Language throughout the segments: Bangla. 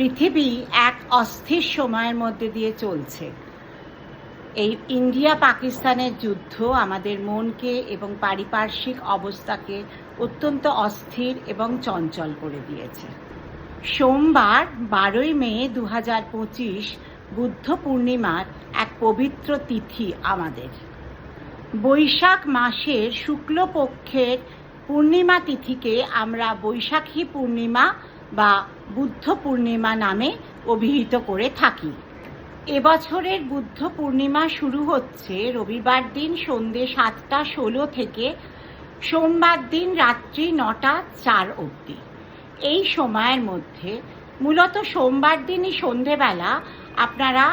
পৃথিবী এক অস্থির সময়ের মধ্যে দিয়ে চলছে। এই ইন্ডিয়া পাকিস্তানের যুদ্ধ আমাদের মনকে এবং পারিপার্শ্বিক অবস্থাকে অত্যন্ত অস্থির এবং চঞ্চল করে দিয়েছে। সোমবার, বারোই মে দু হাজার পঁচিশ, বুদ্ধ পূর্ণিমার এক পবিত্র তিথি আমাদের। বৈশাখ মাসের শুক্লপক্ষের পূর্ণিমা তিথিকে আমরা বৈশাখী পূর্ণিমা বা বুদ্ধ পূর্ণিমা নামে অভিহিত করে থাকি। এবছরের বুদ্ধ পূর্ণিমা শুরু হচ্ছে রবিবার দিন সন্ধে সাতটা ষোলো থেকে সোমবার দিন রাত্রি নটা চার অবধি। এই সময়ের মধ্যে মূলত সোমবার দিনই সন্ধেবেলা আপনারা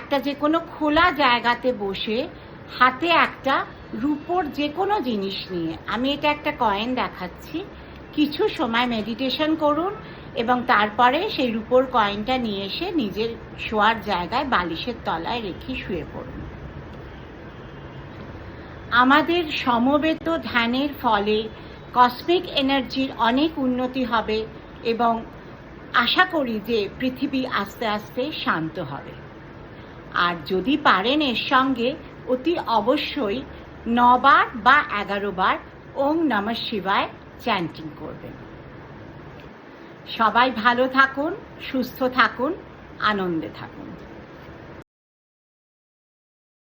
একটা যে কোনো খোলা জায়গাতে বসে হাতে একটা রূপোর যে কোনো জিনিস নিয়ে, আমি এটা একটা কয়েন দেখাচ্ছি কিছু সময় মেডিটেশন করুন এবং তারপরে সেই রূপোর কয়েনটা নিয়ে এসে নিজের শোয়ার জায়গায় বালিশের তলায় রেখে শুয়ে পড়ুন। আমাদের সমবেত ধ্যানের ফলে কসমিক এনার্জির অনেক উন্নতি হবে এবং আশা করি যে পৃথিবী আস্তে আস্তে শান্ত হবে। আর যদি পারেন এর সঙ্গে অতি অবশ্যই নবার বা এগারো বার ওং নম শিবায় চ্যান্টিং করবেন। সবাই ভালো থাকুন সুস্থ থাকুন আনন্দে থাকুন।